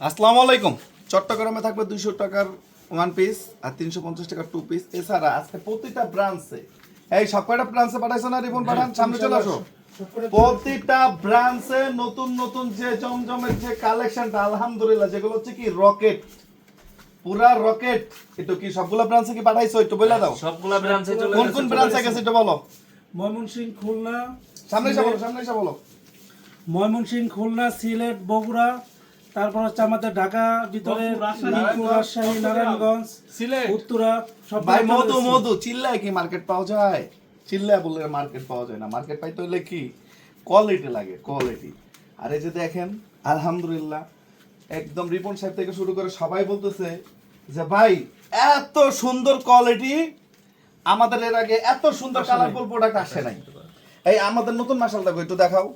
আসসালামু আলাইকুম। চট্টগ্রামে থাকবে দুইশো টাকার ওয়ান পিস আর তিনশো পঞ্চাশ টাকার টু পিস এছাড়া আজকে প্রতিটা ব্রাঞ্চে এই সব কয়টা ব্রাঞ্চে পাঠাইছো না রিপন পাঠান? সামনে চলে আসো। প্রতিটা ব্রাঞ্চে নতুন নতুন যে জমজমের যে কালেকশনটা আলহামদুলিল্লাহ যেগুলো হচ্ছে কি রকেট পুরা রকেট একটু কি সবগুলো ব্রাঞ্চে কি পাঠাইছো? একটু বলে দাও। সবগুলা ব্রাঞ্চে চলে কোন কোন ব্রাঞ্চে গেছে। গেছে। একটু বলো। ময়মনসিংহ খুলনা সামনে এসে বলো সামনে এসে বলো। ময়মনসিংহ খুলনা সিলেট বগুড়া তারপর হচ্ছে আমাদের ঢাকা ভিতরে রাজশাহী, নারায়ণগঞ্জ উত্তরা সব ভাই মধু মধু চিল্লায় কি মার্কেট পাওয়া যায়? চিল্লায় বললে মার্কেট পাওয়া যায় না। মার্কেট পাইতে হলে কি? কোয়ালিটি লাগে কোয়ালিটি। আর এই যে দেখেন আলহামদুলিল্লাহ একদম রিপন সাহেব থেকে শুরু করে সবাই বলতেছে যে ভাই এত সুন্দর কোয়ালিটি আমাদের এর আগে এত সুন্দর কালারফুল প্রোডাক্ট আসে নাই। এই আমাদের নতুন মাসালটা একটু দেখাও।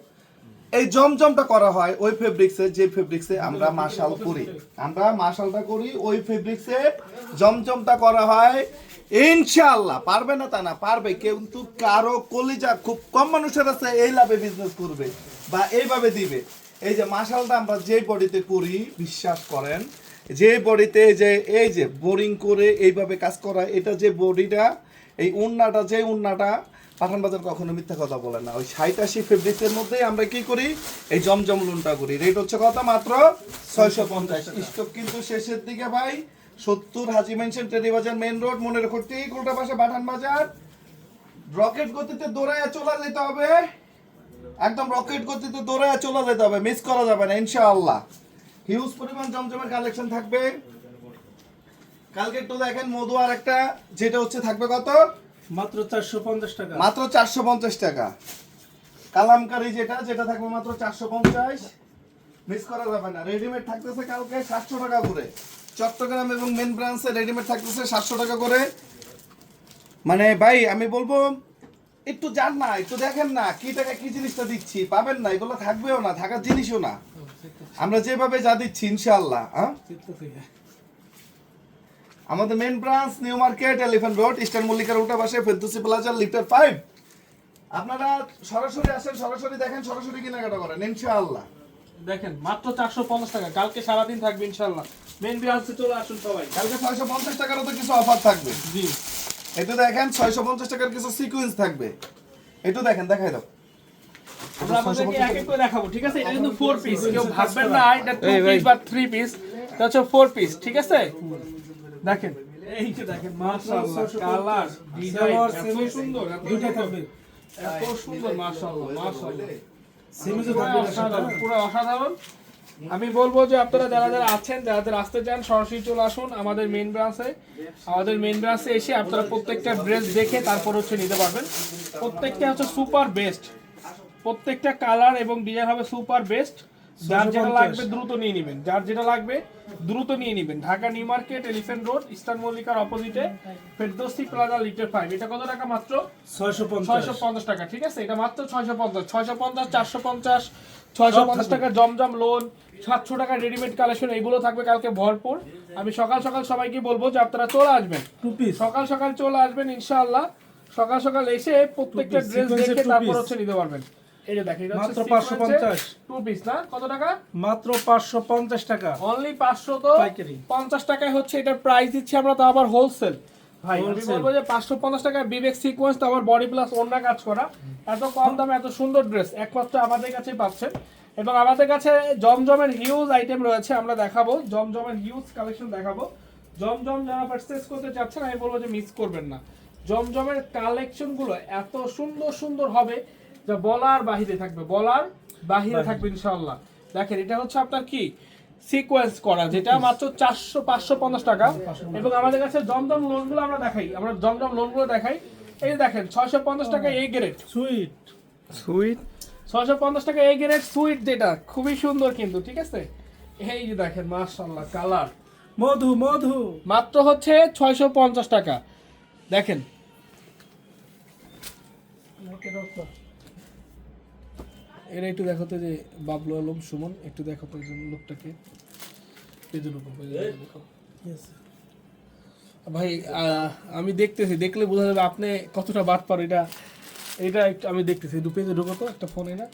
এই জমজমটা করা হয় ওই ফেব্রিক্সে যে ফেব্রিক্সে আমরা মাশাল করি। আমরা মাশালটা করি, ওই ফেব্রিক্সে জমজমটা করা হয়। ইনশাআল্লাহ, পারবে না তা না, পারবে। কিন্তু কারও কলিজা খুব কম মানুষের আছে, এই লাভে বিজনেস করবে বা এইভাবে দিবে। এই যে মাশালটা আমরা যে বডিতে করি, বিশ্বাস করেন, যে বডিতে যে এই যে বোরিং করে এইভাবে কাজ করা, এটা যে বডিটা, এই উন্নাটা, যে উন্নাটা পাঠান বাজার কখনো মিথ্যা কথা বলে না। ওই ষাট আশি ফেব্রিক্সের মধ্যেই আমরা কি করি? এই জমজম লুনটা করি। রেট হচ্ছে কত মাত্র? ছয়শো পঞ্চাশ। স্টক কিন্তু শেষের দিকে ভাই। সত্তর হাজি মেনশন বাজার মেন রোড মনে রেখো উল্টা পাশে পাঠান বাজার রকেট গতিতে দৌড়ায় চলে যেতে হবে। একদম রকেট গতিতে দৌড়ায় চলে যেতে হবে। মিস করা যাবে না, ইনশাআল্লাহ। হিউজ পরিমাণ জমজমের কালেকশন থাকবে। কালকে একটু দেখেন, মধু আর একটা, যেটা হচ্ছে থাকবে কত? মাত্র চারশো পঞ্চাশ টাকা। মাত্র চারশো পঞ্চাশ টাকা। কালামকারি যেটা যেটা থাকবে মাত্র চারশো পঞ্চাশ। মিস করা যাবে না। রেডিমেড থাকতেছে কালকে সাতশো টাকা করে। চট্টগ্রাম এবং মেন ব্রাঞ্চে রেডিমেড থাকতেছে সাতশো টাকা করে। মানে ভাই আমি বলব একটু যান না একটু দেখেন না কি টাকা কি জিনিসটা দিচ্ছি পাবেন না এগুলো থাকবেও না থাকার জিনিসও না। আমরা যেভাবে যা দিচ্ছি ইনশাআল্লাহ হ্যাঁ। আমাদের main branch New Market Elephant Road Eastern মল্লিকার উল্টা পাশে ফেরদুসি প্লাজা লিটার ফাইভ আপনারা সরাসরি আসেন সরাসরি দেখেন সরাসরি কেনাকাটা করেন ইনশাআল্লাহ। দেখেন মাত্র চারশো পঞ্চাশ টাকা কালকে সারাদিন থাকবে ইনশাল্লাহ মেন ব্রাঞ্চে চলে আসুন সবাই। কালকে ছয়শো পঞ্চাশ টাকারও তো কিছু অফার থাকবে। জি। একটু দেখেন ছয়শো পঞ্চাশ টাকার কিছু সিকুয়েন্স থাকবে। একটু দেখেন দেখাই দাও। আমরা আপনাদেরকে এক এক করে দেখাবো ঠিক আছে? এটা কিন্তু ফোর পিস কেউ ভাববেন না এটা টু পিস বা থ্রি পিস এটা হচ্ছে ফোর পিস ঠিক আছে? দেখেন এই যে দেখেন মাশাআল্লাহ কালার ডিজাইন এত সুন্দর এত সুন্দর। থাকবে। এত সুন্দর মাশাআল্লাহ মাশাআল্লাহ। সিমিজও পুরো থাকবে অসাধারণ পুরো অসাধারণ। আমি বলব যে আপনারা যারা যারা আছেন যারা যারা আসতে চান সরাসরি চলে আসুন আমাদের মেন ব্রাঞ্চে আমাদের মেন ব্রাঞ্চে এসে আপনারা প্রত্যেকটা ড্রেস দেখে তারপর হচ্ছে নিতে পারবেন। প্রত্যেকটা হচ্ছে সুপার বেস্ট প্রত্যেকটা কালার এবং ডিজাইন হবে সুপার বেস্ট যার যেটা লাগবে দ্রুত নিয়ে নেবেন। যার যেটা লাগবে দ্রুত নিয়ে নেবেন। Dhaka New Market Elephant Road Eastern মল্লিকার অপোজিটে ফেরদৌসি প্লাজা লিটার ফাইভ এটা কত টাকা মাত্র? ছয়শো পঞ্চাশ। ছয়শো পঞ্চাশ টাকা ঠিক আছে? এটা মাত্র ছয়শো পঞ্চাশ। ছয়শো পঞ্চাশ চারশো পঞ্চাশ ছয়শো পঞ্চাশ টাকা জমজম লোন সাতশো টাকা রেডিমেড কালেকশন এগুলো থাকবে কালকে ভরপুর। আমি সকাল সকাল সবাইকে বলব যে আপনারা চলে আসবেন। সকাল সকাল চলে আসবেন ইনশাআল্লাহ। সকাল সকাল এসে প্রত্যেকটা ড্রেস দেখে তারপর হচ্ছে নিতে পারবেন। এই দেখেন মাত্র 550 টু পিস না? কত টাকা? মাত্র পাঁচশো পঞ্চাশ টাকা। অনলি পাঁচশো তো পাইকারি। পঞ্চাশ টাকায় হচ্ছে এটার প্রাইস দিচ্ছি আমরা তো আবার হোলসেল ভাই আমি বলব যে পাঁচশো পঞ্চাশ বিবেক সিকোয়েন্স তো আবার বডি প্লাস অন্য কাজ করা। এত কম দামে এত সুন্দর ড্রেস একমাত্র আমাদের কাছেই পাচ্ছেন। এবং আমাদের কাছে জমজমের হিউজ আইটেম রয়েছে আমরা দেখাবো। জমজমের হিউজ কালেকশন দেখাবো। জমজম যারা পারচেস করতে চাচ্ছেন আমি বলব যে মিস করবেন না। জমজমের কালেকশনগুলো এত সুন্দর সুন্দর হবে যা বলার বাহিরে থাকবে বলার বাহিরে থাকবে ইনশাল্লাহ দেখেন এটা হচ্ছে আপনার কি? সিকোয়েন্স করা যেটা মাত্র চারশো পাঁচশো পঞ্চাশ টাকা। এবং আমাদের কাছে জমজম লোনগুলো আমরা দেখাই। আমরা জমজম লোনগুলো দেখাই। এই যে দেখেন ছয়শো পঞ্চাশ টাকা এই গ্রেড সুইট সুইট ছয়শো পঞ্চাশ টাকা এই গ্রেড সুইট যেটা খুবই সুন্দর কিন্তু ঠিক আছে? এই যে দেখেন মার্শাল্লাহ কালার মধু মধু। মাত্র হচ্ছে ছয়শো পঞ্চাশ টাকা। দেখেন। এরা একটু দেখো তো যে বাবলু আলম সুমন একটু দেখো তো একজন লোকটাকে ভাই আহ, আমি দেখতেছি দেখলে বোঝা যাবে আপনি কতটা বাদ পার এটা এটা একটু আমি দেখতেছি। দু পেজে ঢুকো তো একটা ফোন না?